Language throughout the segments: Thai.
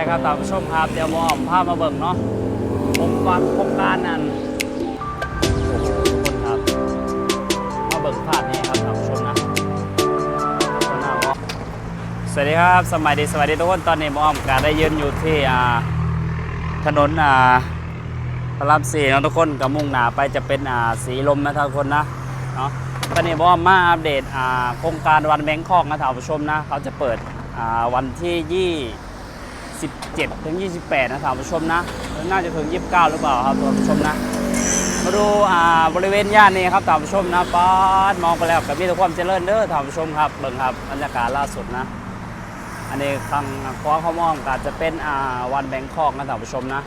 ได้ครับท่านผู้ชมครับ เดี๋ยวหมอมพามาเบิ่งเนาะผมฟังโครงการนั้นโอ้โหทุกคนครับ มาเบิ่งภาพนี้ครับท่านผู้ชมนะสวัสดีครับสมัยดีสวัสดีทุกคนตอนนี้หมอมการได้ยืนอยู่ที่ถนนพระรามสี่นะทุกคนกับมุ่งหน้าไปจะเป็นสีลมนะทุกคนนะเนาะตอนนี้หมอมมาอัปเดตโครงการวันแบงคอกนะท่านผู้ชมนะ เขาจะเปิดวันที่ยี่ 17 ถึง 28 นะท่านผู้ชมนะ น่าจะถึง 29 หรือเปล่าครับท่านผู้ชมนะ มาดูอ่าบริเวณย่านนี้ครับท่านผู้ชมนะป๊ามองไปแล้วกับมีแต่ความเจริญเด้อท่านผู้ชมครับเบิ่งครับบรรยากาศล่าสุดนะ อันนี้ข้างขวาเขามองก็จะเป็นอ่าวันแบงคอกนะท่านผู้ชมนะ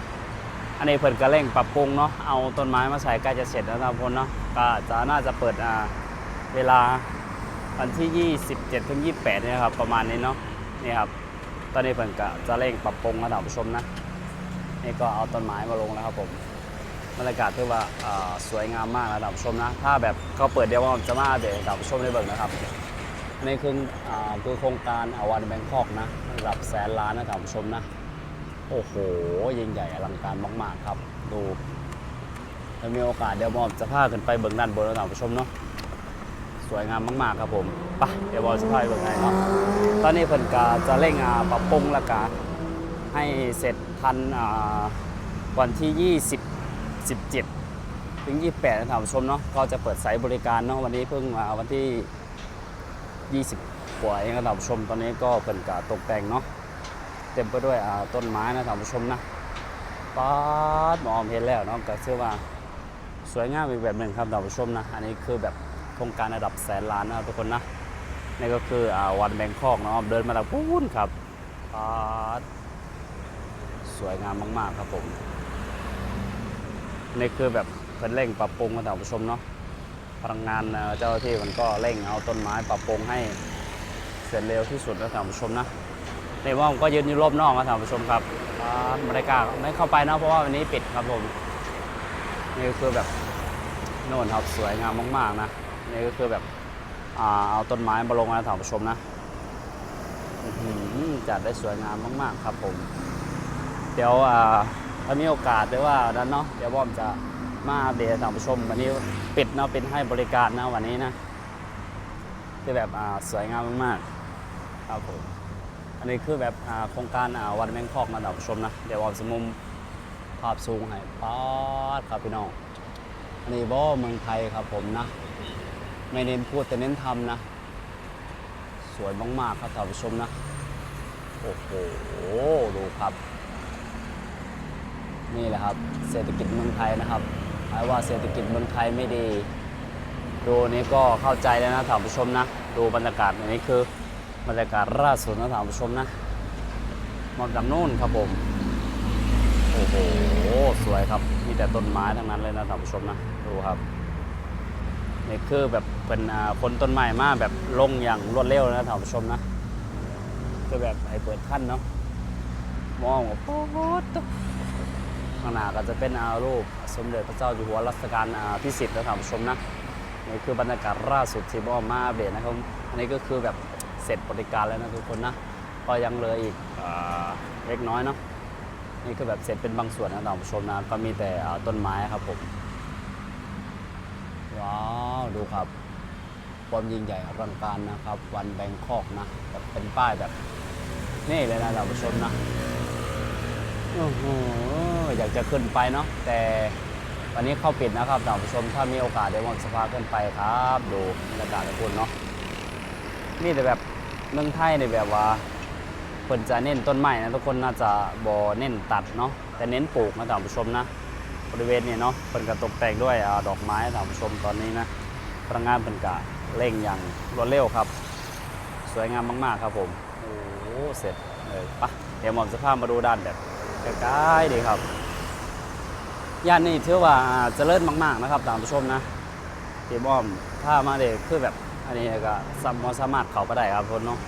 อันนี้เพิ่นก็เร่งปรับปรุงเนาะ เอาต้นไม้มาใส่ใกล้จะเสร็จแล้วท่านผู้ชมเนาะ ก็จะน่าจะเปิดอ่าเวลาวันที่ 27 ถึง 28 เนี่ยครับ ประมาณนี้เนาะ นี่ครับ ตอนนี้เพิ่นก็จะเร่งปรับปรุงนะท่านผู้ชมนะนี่ก็เอาต้นไม้มาลงแล้วครับผมบรรยากาศถือว่าสวยงามมากนะท่านผู้ชมนะ ถ้าแบบเขาเปิดเดียวผมจะมาเดี๋ยวให้ท่านผู้ชมได้เบิ่งนะครับอันนี้คืออ่คือโครงการอาวันแบงคอกนะระดับแสนล้านนะท่านผู้ชมนะ โอ้โหยิ่งใหญ่อลังการมากๆครับ ดูถ้ามีโอกาสเดี๋ยวมอมจะพาขึ้นไปเบิ่งด้านบนนะท่านผู้ชมเนาะ สวยงามมากๆครับผมไปเดี๋ยวบอลจะพาไปเบิ่งไงเนาะตอนนี้เพิ่นก็จะเร่งปรับปรุงแล้วก็ให้เสร็จทันอ่าวันที่ 20 17 ถึง 28นะท่านผู้ชมเนาะก็จะเปิดสายบริการเนาะวันนี้เพิ่งมาวันที่ 20กว่าเองนะท่านผู้ชมตอนนี้ก็เพิ่นก็ตกแต่งเนาะเต็มไปด้วยอ่าต้นไม้นะท่านผู้ชมนะป๊าดมองเห็นแล้วเนาะก็เชื่อว่าสวยงามอีกแบบหนึ่งครับท่านผู้ชมนะ อันนี้คือแบบ โครงการระดับแสนล้านนะครับทุกคนนะนี่ก็คืออ่าวันแบงคอกเนาะเดินมาจากปูนครับสวยงามมาก ๆ ครับผมนี่คือแบบเพิ่นเร่งปรับปรุงนะท่านผู้ชมเนาะพลังงานเจ้าที่มันก็เร่งเอาต้นไม้ปรับปรุงให้เสร็จเร็วที่สุดนะท่านผู้ชมนะในว่าผมก็ยืนอยู่รอบนอกนะท่านผู้ชมครับอ่าบรรยากาศไม่เข้าไปนะเพราะว่าวันนี้ปิดครับผมนี่คือแบบโน่นครับสวยงามมาก ๆ นะ นี่ก็คือแบบอ่าเอาต้นไม้มาลงนะท่านผู้ชมนะจัดได้สวยงามมากๆครับผม เดี๋ยวอ่าถ้ามีโอกาสหรือว่านั้นเนาะเดี๋ยวบอมจะมาอัปเดตให้ท่านผู้ชม วันนี้ปิดเนาะเป็นให้บริการนะวันนี้นะคือแบบอ่าสวยงามมากๆครับผมอันนี้คือแบบอ่าโครงการอ่าวันแมงคอกนะท่านผู้ชมนะเดี๋ยวเอาสมุมภาพสูงให้ป๊าดครับพี่น้องอันนี้บ่เมืองไทยครับผมนะ ไม่เน้นพูดแต่เน้นทำนะ สวยมากๆครับท่านผู้ชมนะ โอ้โห ดูครับ นี่แหละครับ เศรษฐกิจเมืองไทยนะครับหมายว่าเศรษฐกิจเมืองไทยไม่ดี ดูนี้ก็เข้าใจแล้วนะท่านผู้ชมนะ ดูบรรยากาศอันนี้คือบรรยากาศล่าสุดนะท่านผู้ชมนะมองจากนู่นครับผม โอ้โห สวยครับ มีแต่ต้นไม้ทั้งนั้นเลยนะท่านผู้ชมนะ ดูครับ นี่คือแบบเป็นคนต้นไม้มาแบบลงอย่างรวดเร็วนะท่านผู้ชมนะคือแบบไอ้เปิดขั้นเนาะมองว่าป๊อดตุ๊บข้างหน้าก็จะเป็นอารูปสมเด็จพระเจ้าอยู่หัวรัชกาลที่สิบนะท่านผู้ชมนะนี่คือบรรยากาศล่าสุดที่บอมมาเดตนะครับอันนี้ก็คือแบบเสร็จบริการแล้วนะทุกคนนะก็ยังเหลืออีกเล็กน้อยเนาะนี่คือแบบเสร็จเป็นบางส่วนนะท่านผู้ชมนะก็มีแต่ต้นไม้ครับผม ว้าวดูครับ ความยิ่งใหญ่อลังการนะครับ วันแบงคอกนะแบบเป็นป้ายแบบนี่เลยนะท่านผู้ชมนะโอ้โหอยากจะขึ้นไปเนาะแต่วันนี้เข้าปิดนะครับท่านผู้ชมถ้ามีโอกาสเดี๋ยวผมจะพาขึ้นไปครับ ดูบรรยากาศทุกคนเนาะนี่แต่แบบเมืองไทยในแบบว่าเพิ่นจะเน้นต้นไม้นะทุกคนน่าจะบ่เน้นตัดเนาะแต่เน้นปลูกนะท่านผู้ชมนะ บริเวณนี้เนาะเพิ่นก็ตกแต่งด้วยอดอกไม้ท่านผู้ชมตอนนี้นะพนักงานเพิ่นก็เร่งอย่างรวดเร็วครับ สวยงามมากๆครับผมโอ้โหเสร็จเลยปะเดี๋ยวหมอมจะพามาดูด้านแบบใกล้ๆดีครับย่านนี้ถือว่าเจริญมากๆนะครับท่านผู้ชมนะที่หมอมพามาเด็กคือแบบอันนี้ก็สามสามารถเขาไปได้ครับคนเนาะ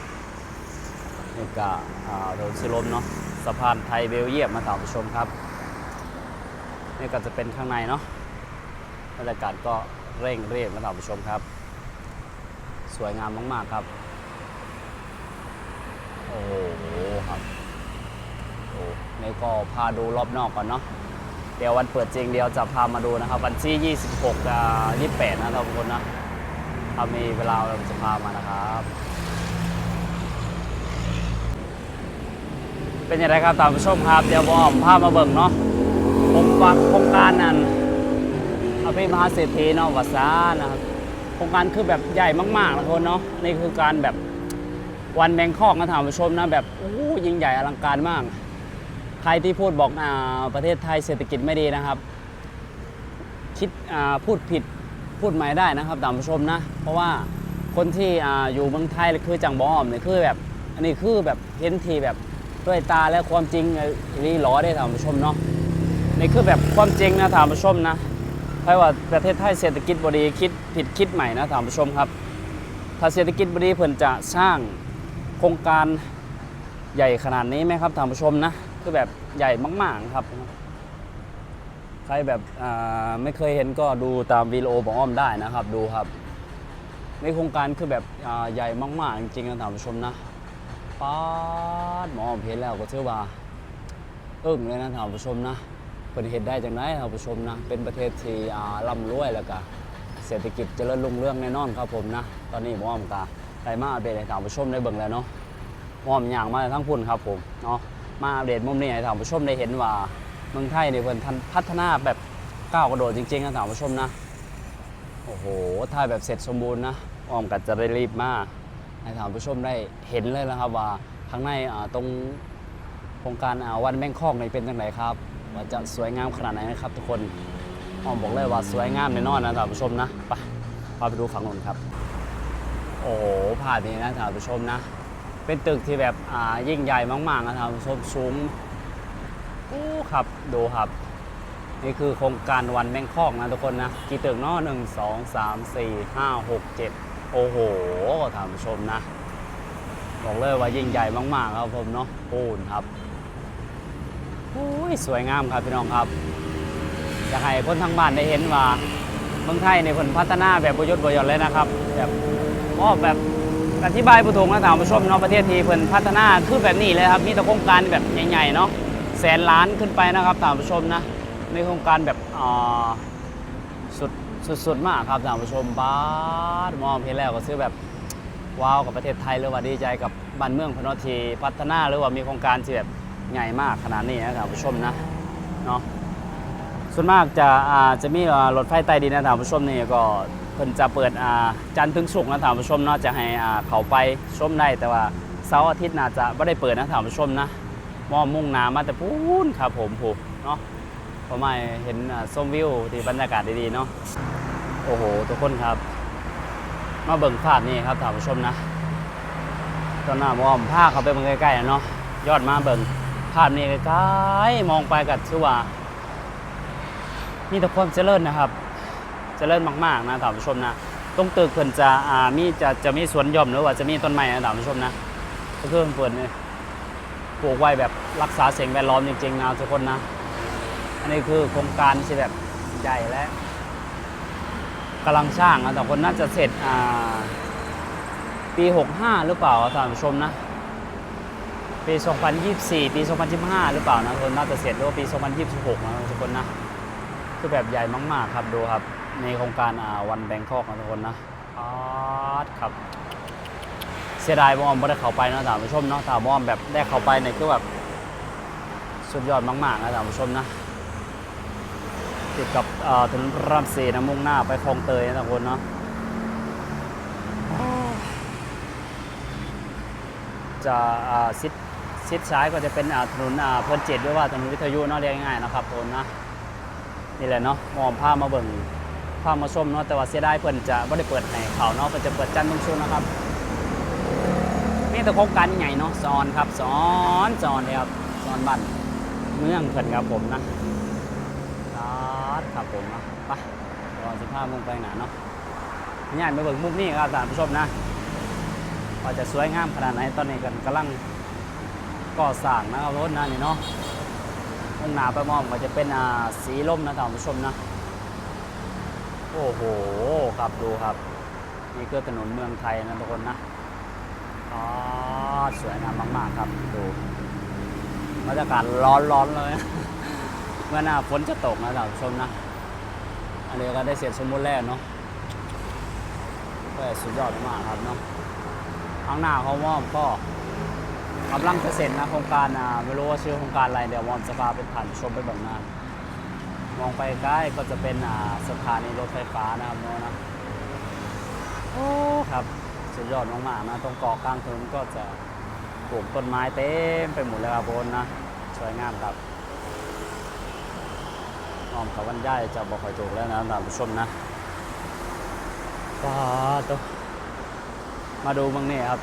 นี่ก็อ่าโดนสิลมเนาะสะพานไทยเบลเยียมมาท่านผู้ชมครับ นี่ก็จะเป็นข้างในเนาะบรรยากาศก็เร่งเรียบนะท่านผู้ชมครับ สวยงามมาก ๆ ครับ โอ้โหครับโอ้นี่ก็พาดูรอบนอกก่อนเนาะเดี๋ยววันเปิดจริงเดี๋ยวจะพามาดูนะครับ วันที่ 26กับ28 นะทุกคนนะถ้ามีเวลาเราจะพามานะครับ เป็นยังไงครับตามผู้ชมครับ เดี๋ยวบอมพามาเบิ่งเนาะ ผมฝากโครงการนั้นอภิมหาเศรษฐีเนาะวัดซานะครับโครงการคือแบบใหญ่มากๆนะทุกคนเนาะนี่คือการแบบวันแบงคอกนะท่านผู้ชมนะแบบโอ้ยิ่งใหญ่อลังการมาก ใครที่พูดบอกอ่าประเทศไทยเศรษฐกิจไม่ดีนะครับ คิดอ่าพูดผิดพูดใหม่ได้นะครับท่านผู้ชมนะ เพราะว่าคนที่อ่าอยู่เมืองไทยคือจังบอมเนี่ยคือแบบอันนี้คือแบบเห็นทีแบบด้วยตาและความจริงรีหลอได้ท่านผู้ชมเนาะ นี่คือแบบความจริงนะท่านผู้ชมนะใครว่าประเทศไทยเศรษฐกิจบดีคิดผิดคิดใหม่นะท่านผู้ชมครับ ถ้าเศรษฐกิจบดีเพิ่นจะสร้างโครงการใหญ่ขนาดนี้ไหมครับท่านผู้ชมนะคือแบบใหญ่มาก ๆ ครับใครแบบไม่เคยเห็นก็ดูตามวีดีโอของอ้อมได้นะครับดูครับในโครงการคือแบบใหญ่มาก ๆ จริงๆนะท่านผู้ชมนะป๊าดหมออ้อมเห็นแล้วก็ถือว่าอึ้งเลยนะท่านผู้ชมนะ เป็นเหตุได้จากไหนท่านผู้ชมนะ เป็นประเทศที่อ่าร่ำรวยแล้วก็เศรษฐกิจเจริญรุ่งเรืองแน่นอนครับผมนะ ตอนนี้หมออมกาได้มาอัปเดตให้ท่านผู้ชมได้เบิ่งแล้วเนาะหมออมย่างมาทั้งพุ่นครับผมเนาะ มาอัปเดตมุมนี้ให้ท่านผู้ชมได้เห็นว่าเมืองไทยในเพิ่นทันพัฒนาแบบก้าวกระโดดจริงๆนะท่านผู้ชมนะ โอ้โหถ้าแบบเสร็จสมบูรณ์นะออมก็จะได้รีบมาให้ท่านผู้ชมได้เห็นเลยนะครับว่าข้างในตรงโครงการวันแบงคอกในเป็นจังไงครับ ว่าจะสวยงามขนาดไหนนะครับ ทุกคนอ้อมบอกเลยว่าสวยงามแน่นอนนะท่านผู้ชมนะไปพาไปดูฝั่งนู้นครับ โอ้โหภาพนี้นะท่านผู้ชมนะ เป็นตึกที่แบบอ่ายิ่งใหญ่มากๆนะท่านผู้ชมสูงโอ้ครับดูครับ นี่คือโครงการวันแบงคอกนะทุกคนนะกี่ตึกเนาะหนึ่งสองสามสี่ห้าหกเจ็ดโอ้โหท่านผู้ชมนะบอกเลยว่ายิ่งใหญ่มากๆครับผมเนาะปูนครับ อ้ยสวยงามครับพี่น้องครับอยากให้คนทางบ้านได้เห็นว่าเมืองไทยในผลพัฒนาแบบประยุทธ์ประหยัดเลยนะครับแบบก็แบบอธิบายผู้ถูกนะท่านผู้ชมเนาะประเทศที่เพิ่นพัฒนาคือแบบนี้เลยครับมีแต่โครงการแบบใหญ่ๆเนาะแสนล้านขึ้นไปนะครับท่านผู้ชมนะในโครงการแบบอ่าสุดสุดๆมากครับท่านผู้ชมบ้ามองเห็นแล้วก็ซื้อแบบว้าวกับประเทศไทยหรือว่าดีใจกับบ้านเมืองพนอทีพัฒนาหรือว่ามีโครงการที่แบบ ใหญ่มากขนาดนี้นะท่านผู้ชมนะเนาะส่วนมากจะอ่าจะมีรถไฟใต้ดินนะท่านผู้ชมนี่ก็เพิ่นจะเปิดอ่าจันทร์ถึงศุกร์นะท่านผู้ชมเนาะจะให้อ่าเขาไปชมได้แต่ว่าเสาร์อาทิตย์น่าจะไม่ได้เปิดนะท่านผู้ชมนะมอมุ่งหนามาแต่พูนครับผมผูเนาะเพราะไม่เห็นอ่าชมวิวที่บรรยากาศดีๆเนาะโอ้โหทุกคนครับ มาเบิ่งภาพนี่ครับท่านผู้ชมนะตอนหน้ามองภาพเขาไปเบิ่งใกล้ๆอะเนาะยอดมาเบิ่ง ภาพนี่ใกล้ๆมองไปกับชื่อว่ามีแต่ความเจริญนะครับ เจริญมากๆนะท่านผู้ชมนะตรงตึกเพิ่นจะอ่ามีจะจะมีสวนหย่อมหรือว่าจะมีต้นไม้นะท่านผู้ชมนะก็คือเพิ่นเนี่ยปลูกไว้แบบรักษาสิ่งแวดล้อมจริงๆนะทุกคนนะอันนี้คือโครงการที่แบบใหญ่และกำลังสร้างนะแต่คนน่าจะเสร็จอ่าปี 65 หรือเปล่าท่านผู้ชมนะ ปี 2024 ปี 2025 หรือเปล่านะคนน่าจะเสร็จหรือว่าปี 2026 นะทุกคนนะ คือแบบใหญ่มาก ๆ ครับดูครับ ในโครงการอ่าวันแบงคอกนะทุกคนนะอาดครับ เสียดายบอมไม่ได้เข้าไปนะท่านผู้ชมเนาะถ้าบอมแบบได้เข้าไปเนี่ยคือแบบ สุดยอดมากๆนะท่านผู้ชมนะติดกับเอ่อถนนพระรามสี่นะมุ่งหน้าไปคลองเตยนะทุกคนเนาะจะอ่าซิด ซิดซ้ายก็จะเป็นถนนเพลินเจ็ดด้วยว่าถนนวิทยุเนาะเรียกง่ายๆนะครับทุกคนนะนี่แหละเนาะมองภาพมาเบิ่งภาพมาชมเนาะแต่ว่าเสียดายเพิ่นจะไม่ได้เปิดให้เขาเนาะเพิ่นจะเปิดจันทร์ถึงศุกร์นะครับนี่แต่โครงการใหญ่เนาะสอนครับสอนสอนเลยครับสอนบ้านเมืองเพิ่นครับผมนะครับครับผมนะไปรอสิบห้าโมงไปหนาเนาะนี่ยไปเบิ่งมุมนี้ครับท่านผู้ชมนะว่าจะสวยงามขนาดไหนตอนนี้กันกำลัง ก่อสร้างนะครับรถนะนี่เนาะมุ่งหนาไปมองก็จะเป็นอ่าสีล่มนะท่านผู้ชมนะ โอ้โหครับดูครับนี่คือถนนเมืองไทยนะทุกคนนะอ๋อสวยงามมาก ๆ ครับดูบรรยากาศร้อนร้อนๆเลยเมื่อหน้าฝนจะตกนะท่านผู้ชมนะอันนี้ก็ได้เสร็จสมบูรณ์แล้วเนาะก็สุดยอดมากครับเนาะข้างหน้าเขามอบก็ กำลังจะเสร็จนะโครงการอะไม่รู้ว่าชื่อโครงการอะไรเดี๋ยววอมจะพาไปผ่านชมไปแบบนั้นมองไปใกล้ก็จะเป็นอ่าสถานีรถไฟฟ้านะครับเนาะนะโอ้ครับสุดยอดมากๆนะตรงเกาะกลางถนนก็จะปลูกต้นไม้เต็มไปหมดเลยครับบนนะสวยงามครับน้อมเขาวันย่ายจะบอกคอยถูกแล้วนะท่านผู้ชมนะว้าตัวมาดูบ้างนี่ครับ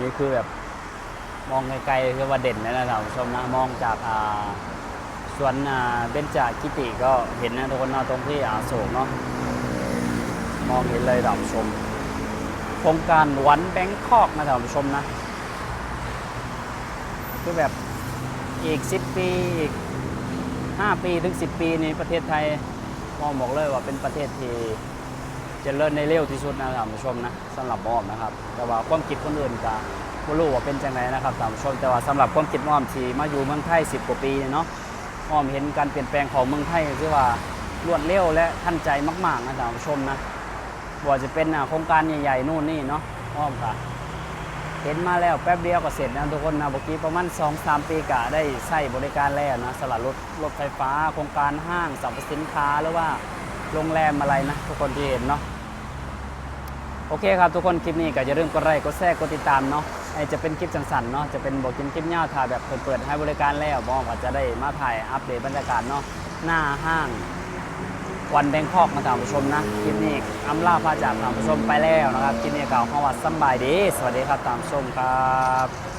นี่คือแบบมองไกลๆคือว่าเด่นเลยนะท่านผู้ชมนะมองจากอ่าสวนอ่าเบญจกิติก็เห็นนะทุกคนนะตรงที่อาโศกเนาะมองเห็นเลยท่านผู้ชมโครงการวันแบงคอกนะท่านผู้ชมนะคือแบบอีก 10 ปีอีก 5 ปีถึง 10 ปีในประเทศไทยมองบอกเลยว่าเป็นประเทศที่ จริญในเร็วที่สุดนะท่านผู้ชมนะสำหรับมอมนะครับ แต่ว่าความคิดคนอื่นก็ไม่รู้ว่าเป็นจังไงนะครับท่านผู้ชม แต่ว่าสำหรับความคิดมอมที่มาอยู่เมืองไทย 10 กว่าปีเนี่ยเนาะมอมเห็นการเปลี่ยนแปลงของเมืองไทยที่ว่ารวดเร็วและทันใจมากๆนะท่านผู้ชมนะบ่ว่าจะเป็นอะโครงการใหญ่ๆนู่นนี่เนาะมอมก็เห็นมาแล้วแป๊บเดียวก็เสร็จนะทุกคนนะเมื่อกี้ประมาณ2 3 ปีกะได้ใช้บริการแล้วนะสลัดรถรถไฟฟ้าโครงการห้างสรรพสินค้าหรือว่าโรงแรมอะไรนะทุกคนที่เห็นเนาะ โอเคครับทุกคนคลิปนี้ก็อย่าลืมกดไลค์กดแชร์กดติดตามเนาะไอจะเป็นคลิปสั้นๆเนาะจะเป็นบอกกินคลิปยาวถ่ายแบบเปิดๆให้บริการแล้วบอกว่าจะได้มาถ่ายอัปเดตบรรยากาศเนาะหน้าห้างวันแบงคอกมาตามผู้ชมนะคลิปนี้อำลาพาจากตามผู้ชมไปแล้วนะครับคลิปนี้กล่าวข่าสบายดี สวัสดีครับตามชมครับ